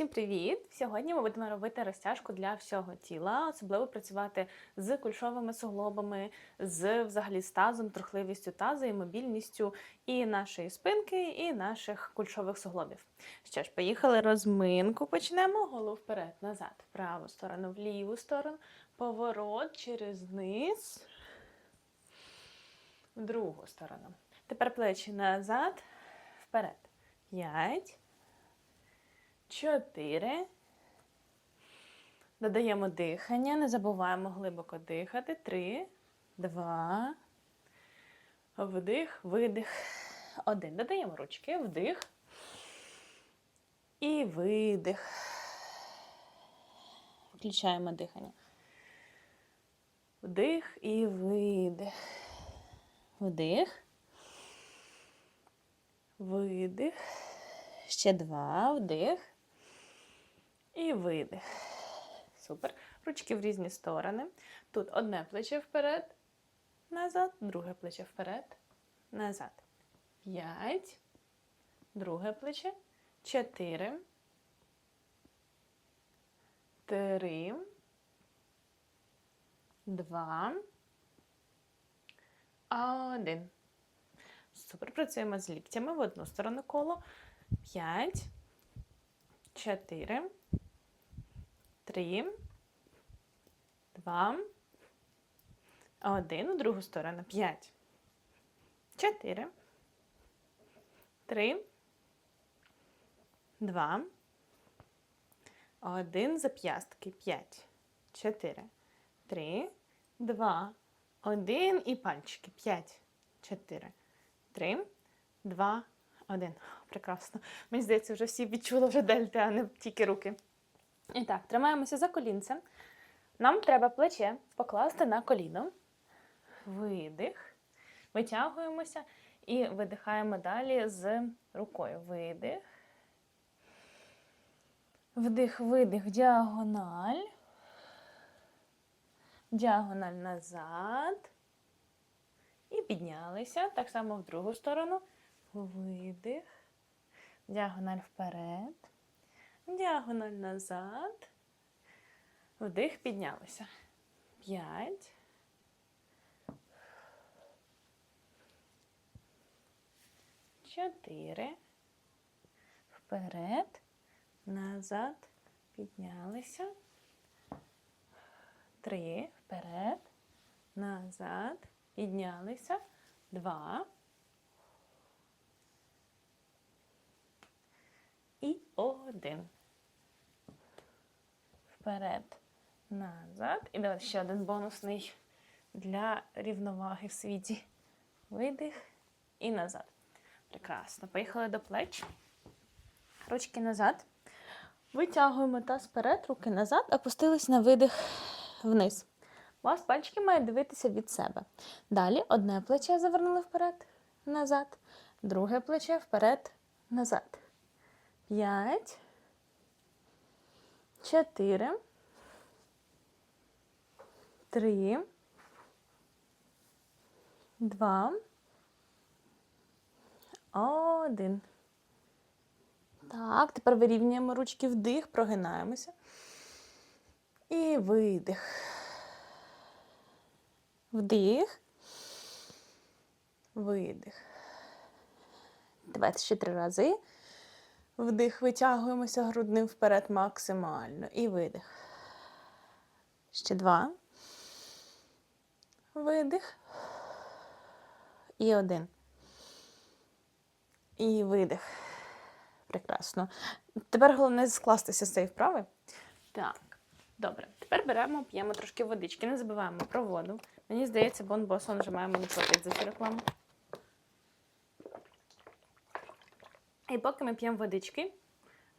Всім привіт! Сьогодні ми будемо робити розтяжку для всього тіла, особливо працювати з кульшовими суглобами, з взагалі тазом, трухливістю тазу і мобільністю і нашої спинки, і наших кульшових суглобів. Що ж, поїхали розминку. Почнемо голову вперед, назад, в праву сторону, в ліву сторону, поворот через низ, в другу сторону. Тепер плечі назад, вперед. П'ять. Чотири. Додаємо дихання. Не забуваємо глибоко дихати. Три, два. Вдих, видих. Один. Додаємо ручки. Вдих. І видих. Включаємо дихання. Вдих і видих. Вдих. Видих. Ще два. Вдих. І видих. Супер. Ручки в різні сторони. Тут одне плече вперед, назад, друге плече вперед, назад. П'ять. Друге плече. Чотири. Три. Два. Один. Супер. Працюємо з ліктями в одну сторону коло. П'ять. Чотири. Три. Два. Один. У другу сторону. П'ять. Чотири. Три. Два. Один. Зап'ястки. П'ять. Чотири. Три. Два. Один. І пальчики. П'ять. Чотири. Три. Два. Один. Прекрасно. Мені здається, вже всі відчули вже дельта, а не тільки руки. І так, тримаємося за колінце. Нам треба плече покласти на коліно. Видих. Витягуємося і видихаємо далі з рукою. Видих. Вдих, видих, діагональ. Діагональ назад. І піднялися. Так само в другу сторону. Видих. Діагональ вперед. Діагональ назад. Вдих, піднялися. П'ять. Чотири. Вперед. Назад. Піднялися. Три. Вперед. Назад. Піднялися. Два. І один. Вперед, назад. І давайте ще один бонусний для рівноваги в світі. Видих і назад. Прекрасно. Поїхали до плеч. Ручки назад. Витягуємо таз вперед, руки назад, опустились на видих вниз. У вас пальчики мають дивитися від себе. Далі одне плече завернули вперед, назад, друге плече вперед, назад. П'ять. Чотири. Три. Два. Один. Так, тепер вирівнюємо ручки вдих, прогинаємося. І видих. Вдих. Видих. Давайте ще три рази. Вдих, витягуємося грудним вперед максимально. І видих. Ще два. Видих. І один. І видих. Прекрасно. Тепер головне скластися з цієї вправи. Так, добре. Тепер беремо, п'ємо трошки водички. Не забуваємо про воду. Мені здається, Бон Босон вже маємо не платити за цю рекламу. І поки ми п'ємо водички,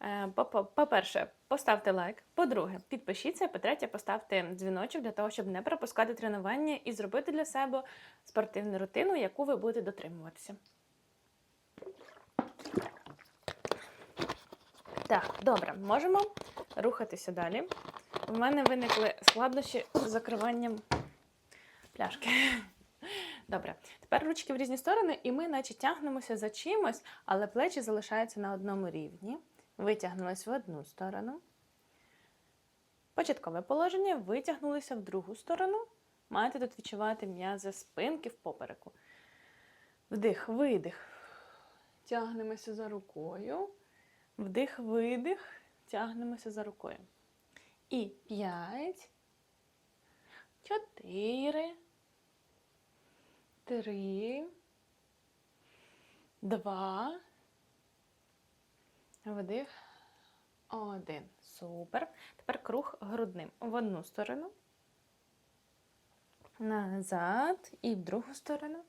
е, по- по-перше, поставте лайк. По-друге, підпишіться. По-третє, поставте дзвіночок для того, щоб не пропускати тренування і зробити для себе спортивну рутину, яку ви будете дотримуватися. Так, добре, можемо рухатися далі. У мене виникли складнощі з закриванням пляшки. Добре, тепер ручки в різні сторони, і ми наче тягнемося за чимось, але плечі залишаються на одному рівні. витягнулись в одну сторону. Початкове положення витягнулися в другу сторону. Маєте тут відчувати м'язи спинки в попереку. Вдих, видих. Тягнемося за рукою. Вдих, видих. Тягнемося за рукою. І п'ять, чотири, три, два. Вдих. Один. Супер. Тепер круг грудним. В одну сторону. Назад. І в другу сторону.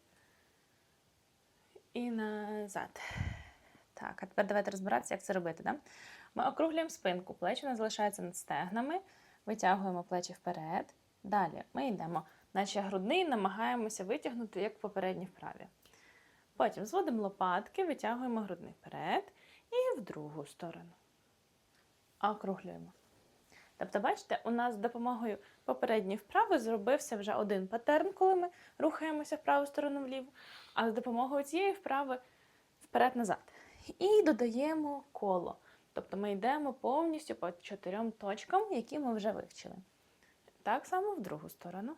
І назад. Так, а тепер давайте розбиратися, як це робити. Да? Ми округлюємо спинку, плечі у нас залишаються над стегнами, витягуємо плечі вперед. Далі ми йдемо, наче грудний, намагаємося витягнути, як в попередній вправі. Потім зводимо лопатки, витягуємо грудний вперед і в другу сторону. Округлюємо. Тобто, бачите, у нас з допомогою попередньої вправи зробився вже один паттерн, коли ми рухаємося в праву сторону вліву, а з допомогою цієї вправи вперед-назад. І додаємо коло. Тобто ми йдемо повністю по чотирьом точкам, які ми вже вивчили. Так само в другу сторону.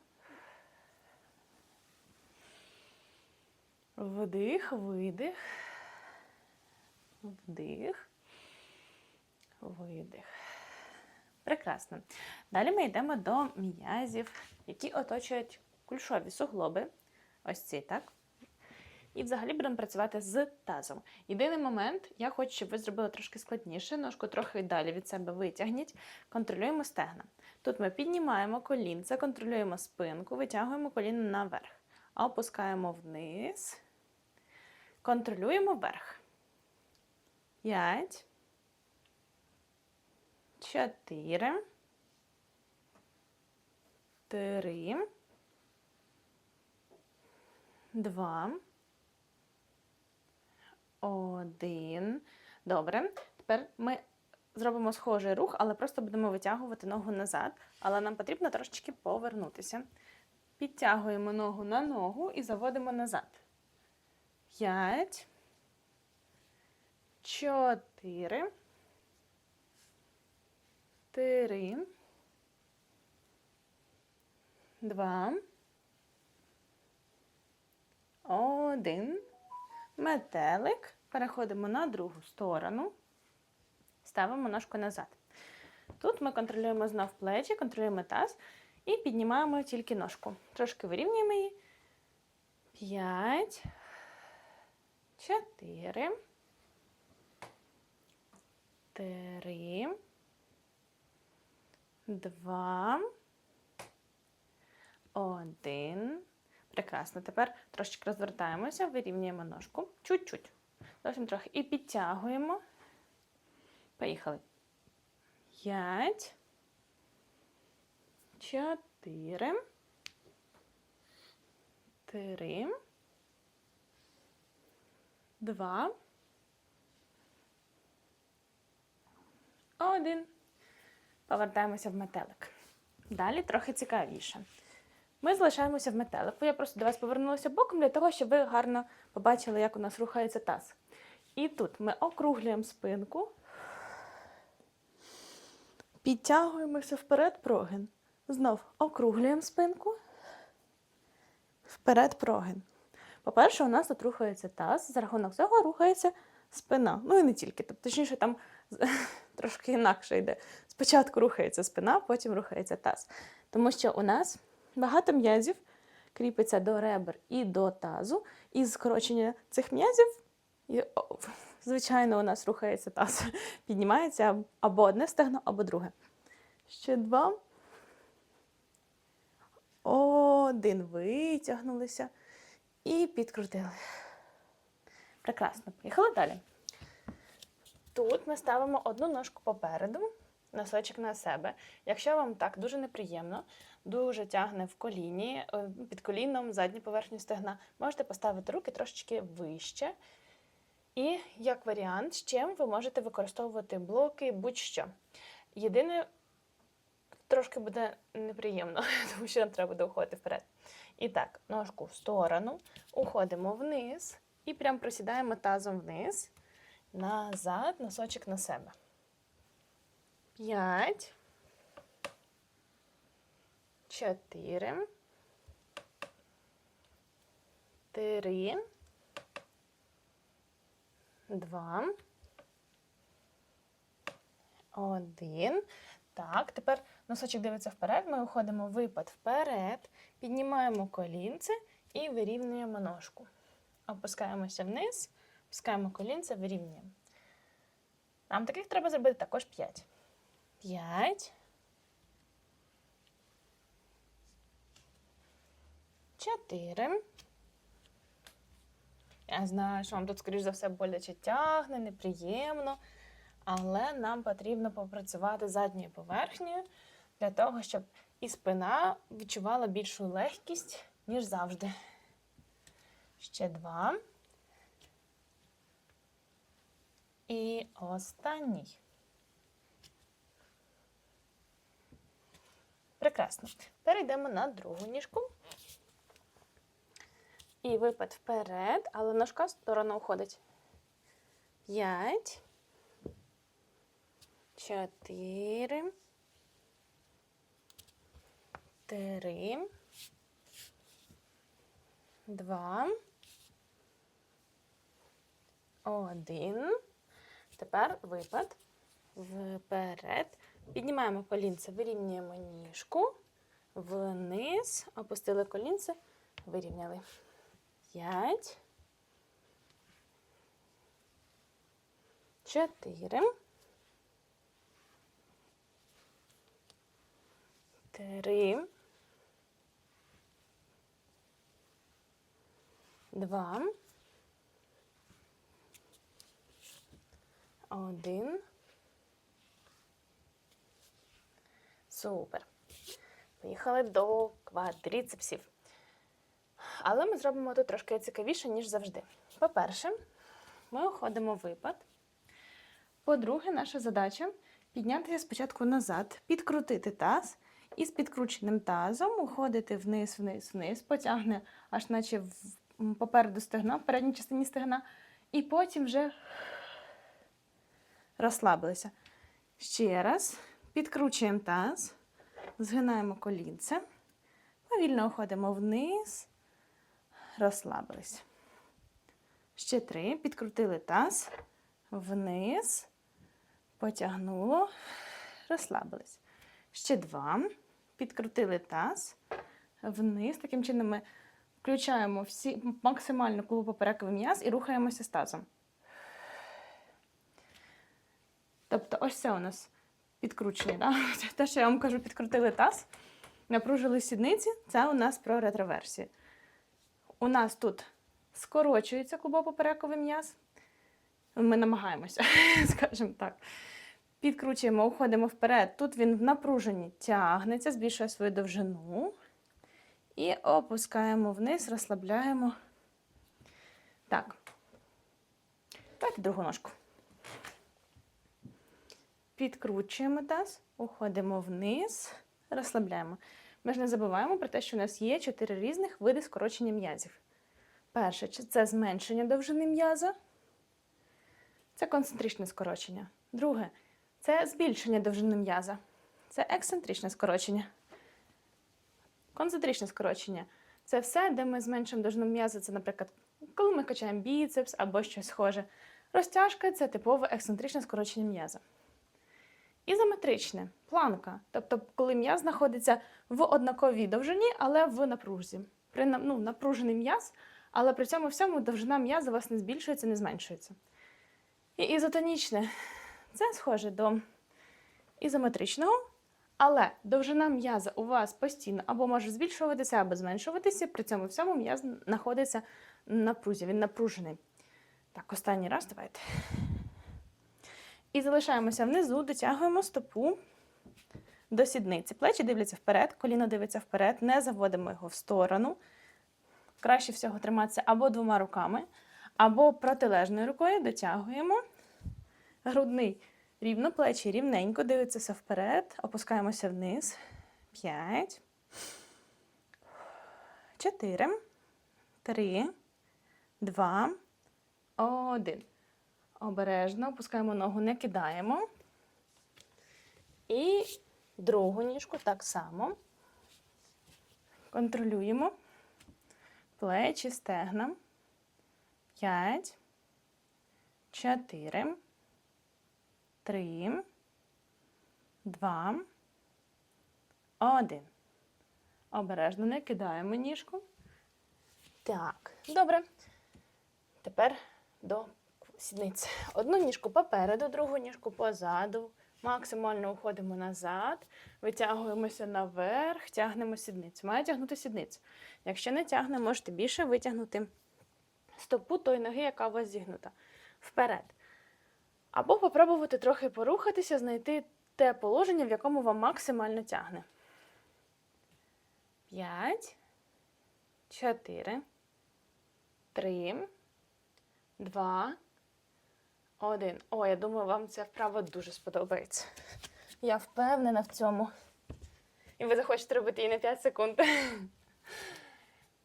Вдих, видих. Вдих. Видих. Прекрасно. Далі ми йдемо до м'язів, які оточують кульшові суглоби. Ось ці, так? І взагалі будемо працювати з тазом. Єдиний момент, я хочу, щоб ви зробили трошки складніше, ножку трохи далі від себе витягніть, контролюємо стегна. Тут ми піднімаємо колінце, контролюємо спинку, витягуємо коліно наверх, опускаємо вниз, контролюємо вверх. П'ять. Чотири. Три. Два. Один. Добре. Тепер ми зробимо схожий рух, але просто будемо витягувати ногу назад. Але нам потрібно трошечки повернутися. Підтягуємо ногу на ногу і заводимо назад. П'ять. Чотири. Три. Два. Один. Метелик. Переходимо на другу сторону. Ставимо ножку назад. Тут ми контролюємо знов плечі, контролюємо таз і піднімаємо тільки ножку. Трошки вирівнюємо її. П'ять. Чотири. Три. Два. Один. Прекрасно. Тепер трошечки розвертаємося, вирівнюємо ножку. Чуть-чуть. Зовсім трохи. І підтягуємо. Поїхали. П'ять. Чотири. Три. Два. Один. Повертаємося в метелик. Далі трохи цікавіше. Ми залишаємося в метелику. Я просто до вас повернулася боком для того, щоб ви гарно побачили, як у нас рухається таз. І тут ми округлюємо спинку, підтягуємося вперед прогин. Знов округлюємо спинку, вперед прогин. По-перше, у нас тут рухається таз, за рахунок цього рухається спина. Ну і не тільки. Тобто, точніше, там трошки інакше йде. Спочатку рухається спина, потім рухається таз. Тому що у нас багато м'язів кріпиться до ребер і до тазу. І скорочення цих м'язів, звичайно, у нас рухається таз. Піднімається або одне стегно, або друге. Ще два. Один. Витягнулися і підкрутили. Прекрасно. Поїхали далі. Тут ми ставимо одну ножку попереду, носочок на себе. Якщо вам так дуже неприємно, дуже тягне в коліні, е, під коліном, задню поверхню стегна, можете поставити руки трошечки вище. І як варіант, з чим ви можете використовувати блоки будь-що. Єдине, трошки буде неприємно, тому що нам треба буде уходити вперед. І так, ножку в сторону, уходимо вниз і прям просідаємо тазом вниз. назад, носочок на себе. П'ять. Чотири. Три. Два. Один. Так, тепер носочок дивиться вперед. Ми уходимо випад вперед, піднімаємо колінце і вирівнюємо ножку. Опускаємося вниз, опускаємо колінце, вирівнюємо. Нам таких треба зробити також 5. 5. 4. Я знаю, що вам тут, скоріш за все, боляче тягне, неприємно. Але нам потрібно попрацювати задньою поверхнею для того, щоб і спина відчувала більшу легкість, ніж завжди. Ще два. І останній. Прекрасно. Перейдемо на другу ніжку. І випад вперед, але ножка сторона уходить. П'ять. Чотири. Три. Два. Один. Тепер випад. Вперед. Піднімаємо колінце, вирівнюємо ніжку. Вниз. Опустили колінце, вирівняли. П'ять. Чотири. Три. Два. Один. Супер. Поїхали до квадріцепсів. Але ми зробимо тут трошки цікавіше, ніж завжди. По-перше, ми уходимо в випад. По-друге, наша задача піднятися спочатку назад, підкрутити таз і з підкрученим тазом уходити вниз, вниз, вниз, потягне аж наче попереду стегна, в передній частині стегна, і потім вже розслабилися. Ще раз підкручуємо таз, згинаємо колінце, повільно уходимо вниз, розслабилися. Ще три. Підкрутили таз, вниз, потягнуло, розслабились. Ще два. Підкрутили таз, вниз. Таким чином ми включаємо всі максимально клубопоперековий м'яз і рухаємося з тазом. Тобто, ось це у нас підкручення. Да? Те, що я вам кажу, підкрутили таз, напружили сідниці, це у нас про ретроверсію. У нас тут скорочується клубопоперековий м'яз. Ми намагаємося, скажімо так. Підкручуємо, уходимо вперед. Тут він в напруженні тягнеться, збільшує свою довжину. І опускаємо вниз, розслабляємо. Так. Давайте другу ножку. Підкручуємо таз, уходимо вниз, розслабляємо. Ми ж не забуваємо про те, що у нас є чотири різних види скорочення м'язів. Перше це зменшення довжини м'яза. Це концентричне скорочення. Друге це збільшення довжини м'яза. Це ексцентричне скорочення. Концентричне скорочення це все, де ми зменшуємо довжину м'яза. Це, наприклад, коли ми качаємо біцепс або щось схоже. Розтяжка це типове ексцентричне скорочення м'яза. Ізометричне планка. Тобто, коли м'яз знаходиться в однаковій довжині, але в напрузі. При ну, напружений м'яз, але при цьому всьому довжина м'яза у вас не збільшується, не зменшується. І ізотонічне це схоже до ізометричного, але довжина м'яза у вас постійно або може збільшуватися, або зменшуватися. При цьому всьому м'яз знаходиться в напрузі, він напружений. Так, останній раз давайте. І залишаємося внизу, дотягуємо стопу до сідниці. Плечі дивляться вперед, коліно дивиться вперед, не заводимо його в сторону. Краще всього триматися або двома руками, або протилежною рукою дотягуємо. Грудний рівно, плечі рівненько, дивиться вперед, опускаємося вниз. П'ять. Чотири. Три. Два. Один. Обережно опускаємо ногу, не кидаємо. І другу ніжку так само. Контролюємо. Плечі, стегна. П'ять. Чотири. Три. Два. Один. Обережно не кидаємо ніжку. Так, добре. Тепер до сідниць. Одну ніжку попереду, другу ніжку позаду. Максимально уходимо назад, витягуємося наверх, тягнемо сідницю. Має тягнути сідницю. Якщо не тягне, можете більше витягнути стопу тої ноги, яка у вас зігнута. Вперед. Або попробувати трохи порухатися, знайти те положення, в якому вам максимально тягне. П'ять, чотири, три, два, один. О, я думаю, вам ця вправа дуже сподобається. Я впевнена в цьому. І ви захочете робити її на 5 секунд.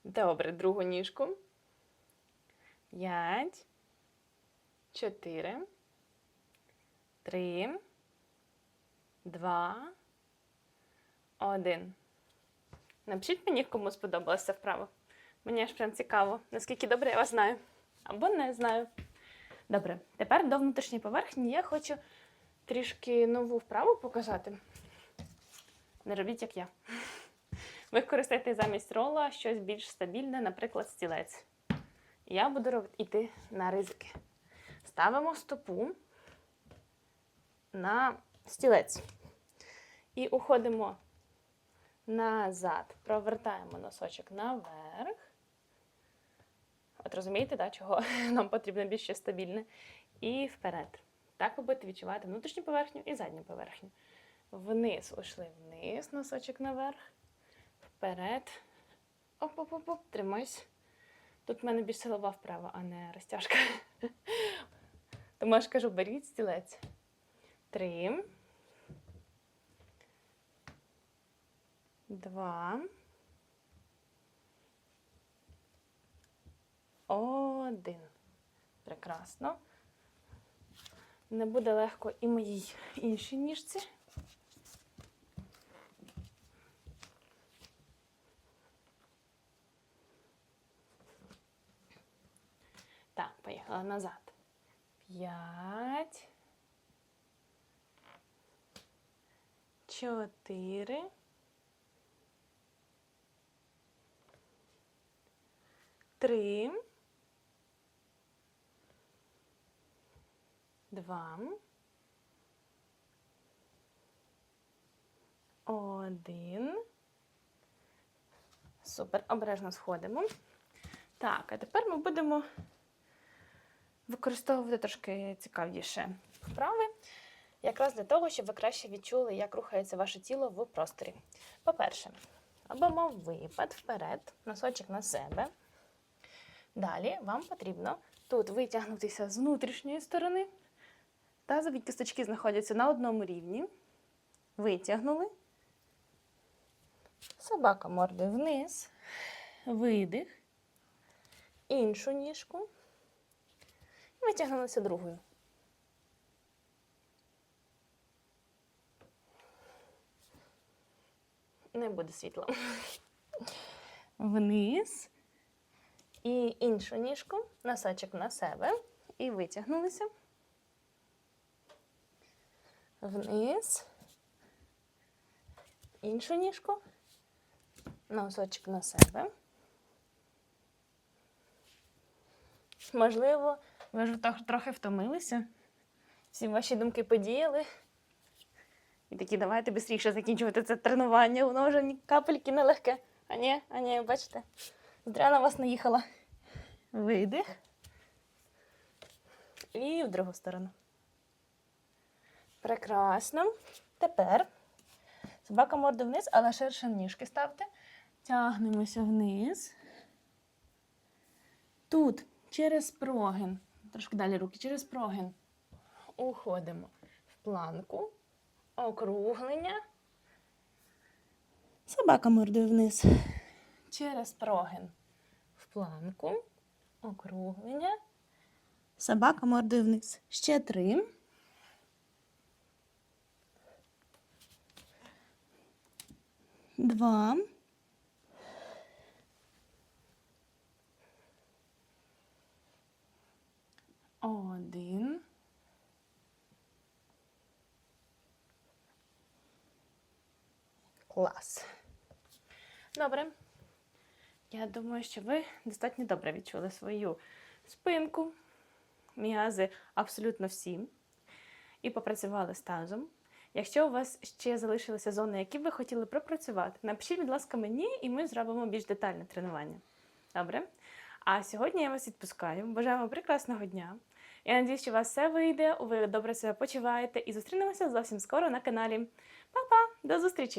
Добре, другу ніжку. П'ять. Чотири. Три. Два. Один. Напишіть мені, кому сподобалася вправа. Мені аж прям цікаво, наскільки добре я вас знаю. Або не знаю. Добре, тепер до внутрішньої поверхні я хочу трішки нову вправу показати. Не робіть, як я. Використайте замість рола щось більш стабільне, наприклад, стілець. Я буду йти на ризики. Ставимо стопу на стілець. І уходимо назад. Провертаємо носочок наверх. От розумієте, да, чого нам потрібно більш ще стабільне. І вперед. Так ви будете відчувати внутрішню поверхню і задню поверхню. Вниз ушли вниз, носочок наверх. Вперед. Оп-оп-оп-оп, тримайся. Тут в мене більш силова вправа, а не розтяжка. Тому я ж кажу, беріть стілець. Три. Два. Один. Прекрасно. Не буде легко і моїй іншій ніжці. Так, поїхала назад. П'ять. Чотири. Три. Два. Один. Супер. Обережно сходимо. Так, а тепер ми будемо використовувати трошки цікавіше вправи. Якраз для того, щоб ви краще відчули, як рухається ваше тіло в просторі. По-перше, робимо випад вперед, носочок на себе. Далі вам потрібно тут витягнутися з внутрішньої сторони. Тазові кісточки знаходяться на одному рівні. Витягнули. Собака мордою вниз. Видих. Іншу ніжку. Витягнулися другою. Не буде світла. Вниз. І іншу ніжку, носочок на себе. І витягнулися. Вниз. Іншу ніжку. Носочок на себе. Можливо, ви ж трохи втомилися. Всі ваші думки подіяли. І такі, давайте швидше закінчувати це тренування. Воно вже ні капельки не легке. А ні, а ні, бачите, зря на вас наїхала. Видих. І в другу сторону. Прекрасно. Тепер собака морда вниз, але ширше ніжки ставте. Тягнемося вниз. Тут через прогин. Трошки далі руки, через прогин. Уходимо в планку. Округлення. Собака мордою вниз. Через прогин в планку. Округлення. Собака мордою вниз. Ще три. Два. Один. Клас. Добре. Я думаю, що ви достатньо добре відчули свою спинку, м'язи абсолютно всі. І попрацювали з тазом. Якщо у вас ще залишилися зони, які ви хотіли пропрацювати, напишіть, будь ласка, мені, і ми зробимо більш детальне тренування. Добре? А сьогодні я вас відпускаю. Бажаю вам прекрасного дня. Я надіюсь, що у вас все вийде, ви добре себе почуваєте і зустрінемося зовсім скоро на каналі. Па-па! До зустрічі!